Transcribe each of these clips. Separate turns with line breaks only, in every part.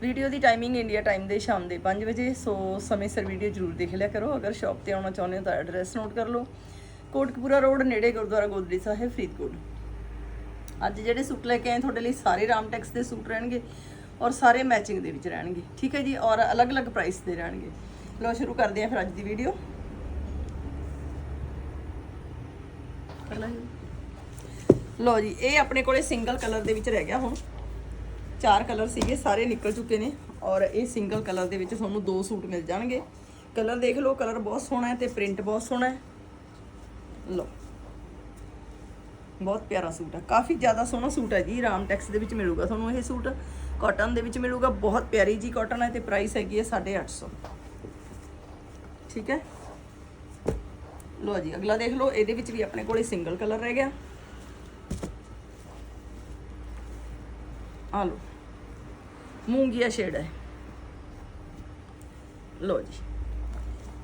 Video ਦੀ timing India time ਦੇ ਸ਼ਾਮ ਦੇ 5 ਵਜੇ, ਸੋ ਸਮੇਂ ਸਿਰ ਵੀਡੀਓ ਜ਼ਰੂਰ ਦੇਖ ਲਿਆ ਕਰੋ। ਅਗਰ ਸ਼ਾਪ ਤੇ ਆਉਣਾ ਚਾਹੁੰਦੇ ਹੋ ਤਾਂ ਐਡਰੈਸ ਨੋਟ ਕਰ ਲਓ। ਕੋਟਕਪੂਰਾ ਰੋਡ ਨੇੜੇ ਗੁਰਦੁਆਰਾ ਗੋਦੜੀ ਸਾਹਿਬ, ਫਰੀਦਕੋਟ। ਅੱਜ ਜਿਹੜੇ ਸੂਟ ਲੈ ਕੇ ਆਏ, ਤੁਹਾਡੇ ਲਈ ਸਾਰੇ ਰਾਮਟੈਕਸ ਦੇ ਸੂਟ ਰਹਿਣਗੇ ਔਰ ਸਾਰੇ ਮੈਚਿੰਗ ਦੇ ਵਿੱਚ ਰਹਿਣਗੇ। ਠੀਕ ਹੈ ਜੀ? ਔਰ ਅਲੱਗ-ਅਲੱਗ ਪ੍ਰਾਈਸ ਦੇ ਰਹਿਣਗੇ। ਲਓ, ਸ਼ੁਰੂ ਕਰਦੇ ਹਾਂ ਫਿਰ ਅੱਜ ਦੀ ਵੀਡੀਓ ਲਓ ਜੀ, ਇਹ ਆਪਣੇ ਕੋਲੇ ਸਿੰਗਲ ਕਲਰ ਦੇ ਵਿੱਚ ਰਹਿ ਗਿਆ ਹੁਣ। ਚਾਰ ਕਲਰ ਸੀਗੇ, ਸਾਰੇ ਨਿਕਲ ਚੁੱਕੇ ਨੇ ਔਰ ਇਹ ਸਿੰਗਲ ਕਲਰ ਦੇ ਵਿੱਚ ਤੁਹਾਨੂੰ ਦੋ ਸੂਟ ਮਿਲ ਜਾਣਗੇ। ਕਲਰ ਦੇਖ ਲਓ, ਕਲਰ ਬਹੁਤ ਸੋਹਣਾ ਹੈ ਤੇ ਪ੍ਰਿੰਟ ਬਹੁਤ ਸੋਹਣਾ ਹੈ। ਲਓ, ਬਹੁਤ ਪਿਆਰਾ ਸੂਟ ਹੈ। ਕਾਫੀ ਜ਼ਿਆਦਾ ਸੋਹਣਾ ਸੂਟ ਹੈ ਜੀ, ਰਾਮ ਟੈਕਸ ਦੇ ਵਿੱਚ ਮਿਲੂਗਾ ਤੁਹਾਨੂੰ ਇਹ ਸੂਟ। ਕਾਟਨ ਦੇ ਵਿੱਚ ਮਿਲੂਗਾ, ਬਹੁਤ ਪਿਆਰੀ ਜੀ ਕਾਟਨ ਹੈ ਤੇ ਪ੍ਰਾਈਸ ਹੈਗੀ ਹੈ 850 ਠੀਕ ਹੈ? ਲੋ ਜੀ, ਅਗਲਾ ਦੇਖ ਲਓ, ਇਹਦੇ ਵਿੱਚ ਵੀ ਆਪਣੇ ਕੋਲੇ ਸਿੰਗਲ ਕਲਰ ਰਹਿ ਗਿਆ। ਆ ਲਓ। ਮੂੰਗੀਆ ਸ਼ੇਡ ਹੈ ਲੋ ਜੀ।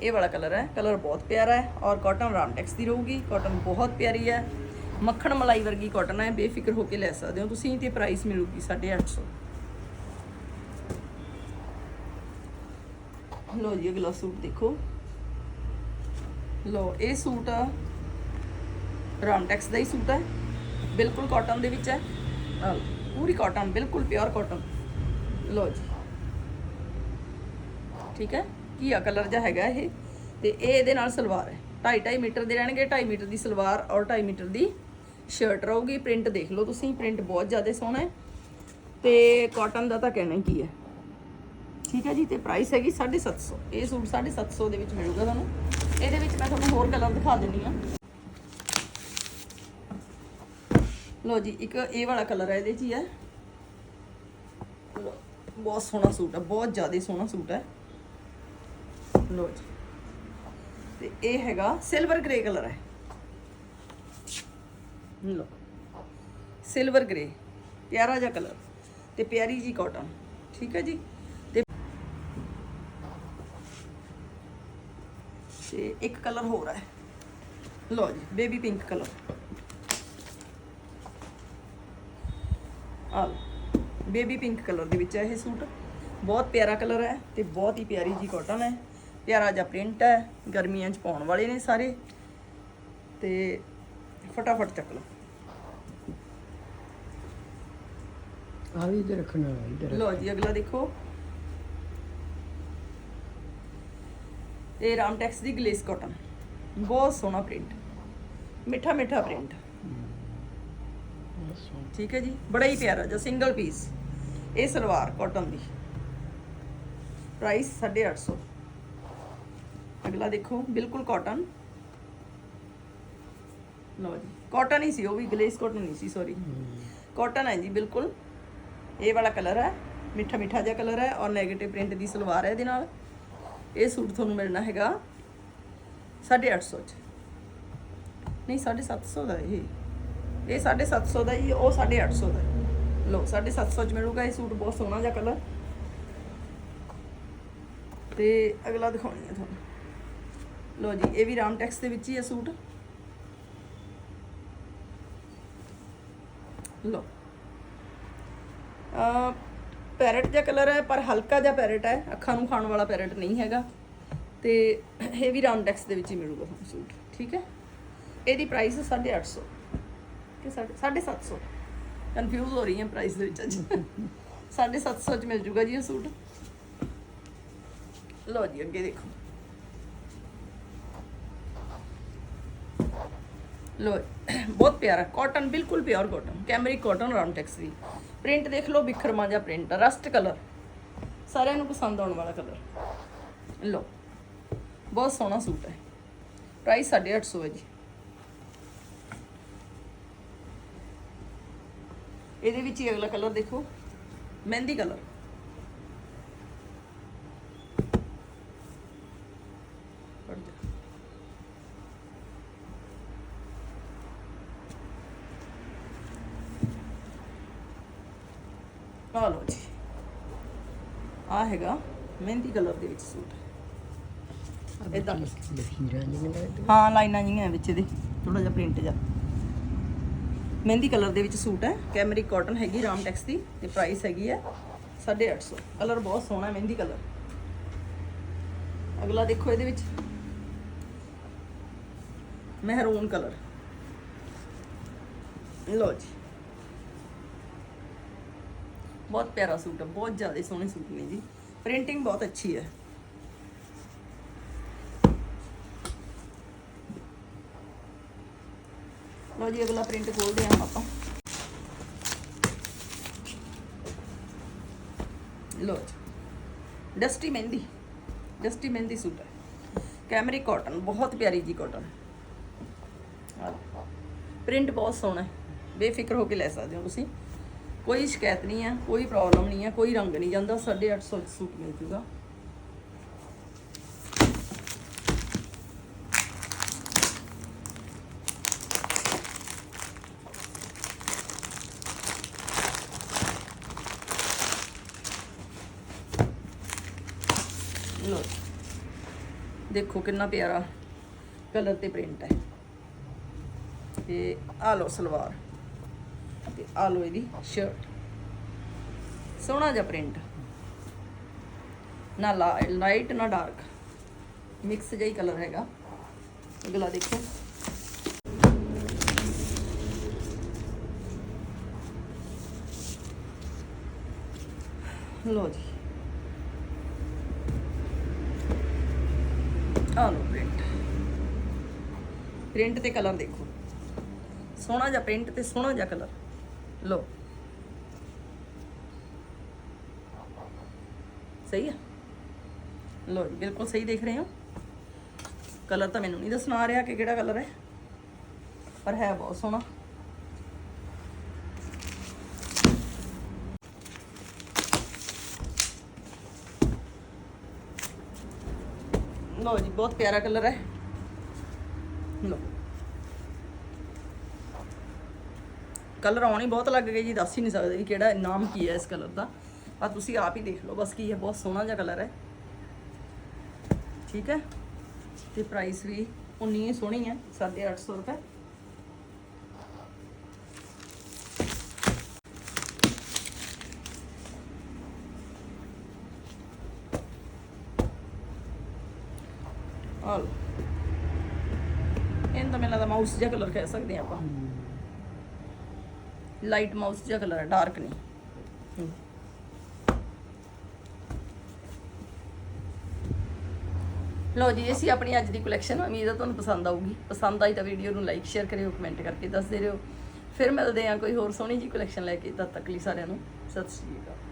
ਇਹ ਵਾਲਾ ਕਲਰ ਹੈ। ਕਲਰ ਬਹੁਤ ਪਿਆਰਾ ਹੈ ਔਰ ਕਾਟਨ ਰਾਮਟੈਕਸ ਦੀ ਰਹੂਗੀ। ਕਾਟਨ ਬਹੁਤ ਪਿਆਰੀ ਹੈ। ਮੱਖਣ ਮਲਾਈ ਵਰਗੀ ਕਾਟਨ ਹੈ। ਬੇਫਿਕਰ ਹੋ ਕੇ ਲੈ ਸਕਦੇ ਹੋ ਤੁਸੀਂ। ਤੇ ਪ੍ਰਾਈਸ ਮਿਲੂਗੀ 850 ਲੋ ਜੀ, ਅਗਲਾ ਸੂਟ ਦੇਖੋ। ਲੋ ਇਹ ਸੂਟ ਰਾਮਟੈਕਸ ਦਾ ਹੀ ਸੂਟ ਹੈ। ਬਿਲਕੁਲ ਕਾਟਨ ਦੇ ਵਿੱਚ ਹੈ। ਪੂਰੀ ਕਾਟਨ ਬਿਲਕੁਲ ਪਿਓਰ ਕਾਟਨ ਲੋ ਜੀ। ਠੀਕ ਹੈ? ਕੀਆ ਕਲਰ ਜਿਹਾ ਹੈਗਾ ਇਹ? ਤੇ ਇਹ ਇਹਦੇ ਨਾਲ ਸਲਵਾਰ ਹੈ। 2.5 2.5 ਮੀਟਰ ਦੇ ਰਹਿਣਗੇ 2.5 ਮੀਟਰ ਦੀ ਸਲਵਾਰ ਔਰ 2.5 ਮੀਟਰ ਦੀ ਸ਼ਰਟ ਰਹੂਗੀ। ਪ੍ਰਿੰਟ ਦੇਖ ਲਓ ਤੁਸੀਂ ਪ੍ਰਿੰਟ ਬਹੁਤ ਜ਼ਿਆਦਾ ਸੋਹਣਾ ਹੈ। ਤੇ ਕਾਟਨ ਦਾ ਤਾਂ ਕਹਿਣਾ ਕੀ ਹੈ? ਠੀਕ ਹੈ ਜੀ, ਤੇ ਪ੍ਰਾਈਸ ਹੈਗੀ 750 ਇਹ ਸੂਟ 750 ਦੇ ਵਿੱਚ ਮਿਲੂਗਾ ਤੁਹਾਨੂੰ। ਇਹਦੇ ਵਿੱਚ ਮੈਂ ਤੁਹਾਨੂੰ ਹੋਰ ਕਲਰ ਦਿਖਾ ਦਿੰਨੀ ਆ ਲੋ ਜੀ ਇੱਕ ਇਹ ਵਾਲਾ ਕਲਰ ਹੈ ਇਹਦੇ 'ਚ ਹੀ ਹੈ ਲਓ, ਬਹੁਤ ਸੋਹਣਾ ਸੂਟ ਹੈ ਬਹੁਤ ਜ਼ਿਆਦਾ ਸੋਹਣਾ ਸੂਟ ਹੈ ਲੋ ਜੀ। ਤੇ ਇਹ ਹੈਗਾ ਸਿਲਵਰ ਗ੍ਰੇ ਕਲਰ ਹੈ ਲੋ ਸਿਲਵਰ ਗ੍ਰੇ ਪਿਆਰਾ ਜਿਹਾ ਕਲਰ ਤੇ ਪਿਆਰੀ ਜੀ ਕਾਟਨ ਠੀਕ ਹੈ ਜੀ? ਤੇ ਤੇ ਇੱਕ ਕਲਰ ਹੋਰ ਹੈ ਲੋ ਜੀ ਬੇਬੀ ਪਿੰਕ ਕਲਰ ਆ ਬੇਬੀ ਪਿੰਕ ਕਲਰ ਦੇ ਵਿੱਚ ਹੈ ਇਹ ਸੂਟ। ਬਹੁਤ ਪਿਆਰਾ ਕਲਰ ਹੈ ਤੇ ਬਹੁਤ ਹੀ ਪਿਆਰੀ ਜੀ ਕਾਟਨ ਹੈ। ਪਿਆਰਾ ਜਿਹਾ ਪ੍ਰਿੰਟ ਹੈ ਗਰਮੀਆਂ 'ਚ ਪਾਉਣ ਵਾਲੇ ਨੇ ਸਾਰੇ। ਤੇ ਫਟਾਫਟ ਚੱਕ ਲਓ।
ਆ ਵੀ ਇੱਧਰ ਰੱਖਣਾ ਇੱਧਰ
ਲਓ ਜੀ ਅਗਲਾ ਦੇਖੋ। ਇਹ ਰਾਮਟੈਕਸ ਦੀ ਗਲੇਸ ਕਾਟਨ। ਬਹੁਤ ਸੋਹਣਾ ਪ੍ਰਿੰਟ। ਮਿੱਠਾ ਮਿੱਠਾ ਪ੍ਰਿੰਟ। ਠੀਕ ਹੈ ਜੀ? ਬੜਾ ਹੀ ਪਿਆਰਾ ਜਿਹਾ ਸਿੰਗਲ ਪੀਸ ਇਹ ਸਲਵਾਰ ਕਾਟਨ ਦੀ। ਪ੍ਰਾਈਸ 850 ਅਗਲਾ ਦੇਖੋ, ਬਿਲਕੁਲ ਕਾਟਨ ਲਓ ਜੀ ਕਾਟਨ ਹੀ ਸੀ, ਉਹ ਵੀ ਗਲੇਸ ਕਾਟਨ ਨਹੀਂ ਸੀ ਸੌਰੀ ਕਾਟਨ ਹੈ ਜੀ, ਬਿਲਕੁਲ। ਇਹ ਵਾਲਾ ਕਲਰ ਹੈ, ਮਿੱਠਾ ਮਿੱਠਾ ਜਿਹਾ ਕਲਰ ਹੈ ਔਰ 네ਗੇਟਿਵ ਪ੍ਰਿੰਟ ਦੀ ਸਲਵਾਰ ਹੈ ਇਹਦੇ ਨਾਲ। ਇਹ ਸੂਟ ਤੁਹਾਨੂੰ ਮਿਲਣਾ ਹੈਗਾ 850 ਚ। ਨਹੀਂ 750 ਦਾ ਇਹ। ਇਹ 750 ਦਾ ਹੀ, ਉਹ 850 ਦਾ ਹੈ। ਲਓ 750 ਚ ਮਿਲੂਗਾ, ਇਹ ਸੂਟ ਬਹੁਤ ਸੋਹਣਾ ਜਿਹਾ ਕਲਰ ਤੇ ਅਗਲਾ ਦਿਖਾਉਣੀ ਹੈ ਤੁਹਾਨੂੰ। ਲਓ ਜੀ, ਇਹ ਵੀ ਰਾਮ ਟੈਕਸ ਦੇ ਵਿੱਚ ਹੀ ਹੈ ਸੂਟ। ਲਓ। ਅ ਪੈਰਟ ਜਿਹਾ ਕਲਰ ਹੈ, ਪਰ ਹਲਕਾ ਜਿਹਾ ਪੈਰਟ ਹੈ। ਅੱਖਾਂ ਨੂੰ ਖਾਣ ਵਾਲਾ ਪੈਰਟ ਨਹੀਂ ਹੈਗਾ। ਤੇ ਇਹ ਵੀ ਰਾਮ ਟੈਕਸ ਦੇ ਵਿੱਚ ਹੀ ਮਿਲੂਗਾ ਤੁਹਾਨੂੰ ਸੂਟ, ਠੀਕ ਹੈ? ਇਹਦੀ ਪ੍ਰਾਈਸ 850 ਕਿ 750 ਕਨਫਿਊਜ਼ ਹੋ ਰਹੀ ਹਾਂ ਪ੍ਰਾਈਸ ਦੇ ਵਿੱਚ ਅੱਜ। 750 ਚ ਮਿਲ ਜੂਗਾ ਜੀ ਇਹ ਸੂਟ। ਲਓ ਜੀ, ਅੱਗੇ ਦੇਖੋ। ਲੋ ਬਹੁਤ ਪਿਆਰਾ ਕਾਟਨ ਬਿਲਕੁਲ pure cotton cambric cotton Ramtex ਦੀ ਪ੍ਰਿੰਟ ਦੇਖ ਲਓ ਬਿਖਰਮਾ ਜਿਹਾ ਪ੍ਰਿੰਟ ਰਸਟ ਕਲਰ ਸਾਰਿਆਂ ਨੂੰ ਪਸੰਦ ਆਉਣ ਵਾਲਾ ਕਲਰ ਲੋ ਬਹੁਤ ਸੋਹਣਾ ਸੂਟ ਹੈ। ਪ੍ਰਾਈਸ 850 ਹੈ ਜੀ। ਇਹਦੇ ਵਿੱਚ ਹੀ ਅਗਲਾ ਕਲਰ ਦੇਖੋ। ਮਹਿੰਦੀ ਕਲਰ। ਜੀ। ਆ ਹੈਗਾ ਮਹਿੰਦੀ ਕਲਰ ਦੇ ਵਿੱਚ ਸੂਟ। ਹਾਂ ਲਾਈਨਾਂ ਜੀਆਂ ਵਿੱਚ ਇਹਦੇ। ਥੋੜਾ ਜਿਹਾ ਪ੍ਰਿੰਟ ਜਿਹਾ। ਮਹਿੰਦੀ ਕਲਰ ਦੇ ਵਿੱਚ ਸੂਟ ਹੈ। ਕੈਮਰਿਕ ਕਾਟਨ ਹੈਗੀ ਰਾਮਟੈਕਸ ਦੀ ਤੇ ਪ੍ਰਾਈਸ ਹੈਗੀ ਹੈ 850 ਕਲਰ ਬਹੁਤ ਸੋਹਣਾ ਮਹਿੰਦੀ ਕਲਰ। ਅਗਲਾ ਦੇਖੋ ਇਹਦੇ ਵਿੱਚ। ਮਹਿਰੂਨ ਕਲਰ। ਲੋ ਜੀ। ਬਹੁਤ ਪਿਆਰਾ ਸੂਟ ਹੈ, ਬਹੁਤ ਜ਼ਿਆਦਾ ਸੋਹਣੇ ਸੂਟ ਨੇ ਜੀ। ਪ੍ਰਿੰਟਿੰਗ ਬਹੁਤ ਅੱਛੀ ਹੈ। ਲਓ ਜੀ, ਅਗਲਾ ਪ੍ਰਿੰਟ ਖੋਲਦੇ ਹਾਂ ਆਪਾਂ। ਲਓ ਜੀ dusty mehndi dusty mehndi suit ਹੈ। ਕੈਮਰਿਕ ਕਾਟਨ ਬਹੁਤ ਪਿਆਰੀ ਜੀ ਕਾਟਨ ਪ੍ਰਿੰਟ ਬਹੁਤ ਸੋਹਣਾ ਹੈ। ਬੇਫਿਕਰ ਹੋ ਕੇ ਲੈ ਸਕਦੇ ਹੋ ਤੁਸੀਂ। ਕੋਈ ਸ਼ਿਕਾਇਤ ਨਹੀਂ ਹੈ, ਕੋਈ ਪ੍ਰੋਬਲਮ ਨਹੀਂ ਹੈ, ਕੋਈ ਰੰਗ ਨਹੀਂ ਜਾਂਦਾ। 850 ਚ ਸੂਟ ਮਿਲ ਜੂਗਾ ਲੋ ਦੇਖੋ ਕਿੰਨਾ ਪਿਆਰਾ ਕਲਰ ਤੇ ਪ੍ਰਿੰਟ ਹੈ। ਤੇ ਆ ਲੋ ਸਲਵਾਰ ਤੇ ਆ ਲੋ ਇਹਦੀ ਸ਼ਰਟ ਸੋਹਣਾ ਜਿਹਾ ਪ੍ਰਿੰਟ। ਨਾ ਲਾਈਟ ਨਾ ਡਾਰਕ ਮਿਕਸ ਜਿਹਾ ਹੀ ਕਲਰ ਹੈਗਾ। ਅਗਲਾ ਦੇਖੋ। ਲੋ ਜੀ। ਆ ਲੋ ਪ੍ਰਿੰਟ ਪ੍ਰਿੰਟ ਤੇ ਕਲਰ ਦੇਖੋ। ਸੋਹਣਾ ਜਿਹਾ ਪ੍ਰਿੰਟ ਤੇ ਸੋਹਣਾ ਜਿਹਾ ਕਲਰ ਲੋ ਸਹੀ ਆ? ਲੋ ਜੀ, ਬਿਲਕੁਲ ਸਹੀ ਦੇਖ ਰਹੇ ਹੋ? ਕਲਰ ਤਾਂ ਮੈਨੂੰ ਨਹੀਂ ਦੱਸਣਾ ਆ ਰਿਹਾ ਕਿ ਕਿਹੜਾ ਕਲਰ ਹੈ। ਪਰ ਹੈ ਬਹੁਤ ਸੋਹਣਾ। ਲੋ ਜੀ, ਬਹੁਤ ਪਿਆਰਾ ਕਲਰ ਹੈ। ਲੋ ਕਲਰ ਆਉਣੇ ਬਹੁਤ ਲੱਗ ਗਏ ਜੀ, ਦੱਸ ਹੀ ਨਹੀਂ ਸਕਦੇ ਵੀ ਕਿਹੜਾ ਨਾਮ ਕੀ ਹੈ ਇਸ ਕਲਰ ਦਾ। ਆ ਤੁਸੀਂ ਆਪ ਹੀ ਦੇਖ ਲਓ ਬਸ ਕੀ ਹੈ, ਬਹੁਤ ਸੋਹਣਾ ਜਿਹਾ ਕਲਰ ਹੈ। ਠੀਕ ਹੈ? ਤੇ ਪ੍ਰਾਈਸ ਵੀ ਉਨੀ ਸੋਹਣੀ ਹੈ 850 ਰੁਪਏ। ਆ ਇਹਨਾਂ ਦਾ ਮੈਨੂੰ ਲੱਗਦਾ ਮਾਊਸ ਜਿਹਾ ਕਲਰ ਕਹਿ ਸਕਦੇ ਹਾਂ ਆਪਾਂ। ਲਾਈਟ ਮਾਊਸ ਜਿਹਾ ਕਲਰ ਹੈ ਡਾਰਕ ਨਹੀਂ। ਲਓ ਜੀ ਇਹ ਸੀ ਆਪਣੀ ਅੱਜ ਦੀ ਕਲੈਕਸ਼ਨ ਉਮੀਦ ਹੈ ਤੁਹਾਨੂੰ ਪਸੰਦ ਆਊਗੀ। ਪਸੰਦ ਆਈ ਤਾਂ ਵੀਡੀਓ ਨੂੰ ਲਾਈਕ ਸ਼ੇਅਰ ਕਰਿਓ ਕਮੈਂਟ ਕਰਕੇ ਦੱਸਦੇ ਰਹੋ। ਫਿਰ ਮਿਲਦੇ ਹਾਂ ਕੋਈ ਹੋਰ ਸੋਹਣੀ ਜੀ ਕਲੈਕਸ਼ਨ ਲੈ ਕੇ। ਤਦ ਤੱਕ ਲਈ ਸਾਰਿਆਂ ਨੂੰ ਸਤਿ ਸ਼੍ਰੀ ਅਕਾਲ।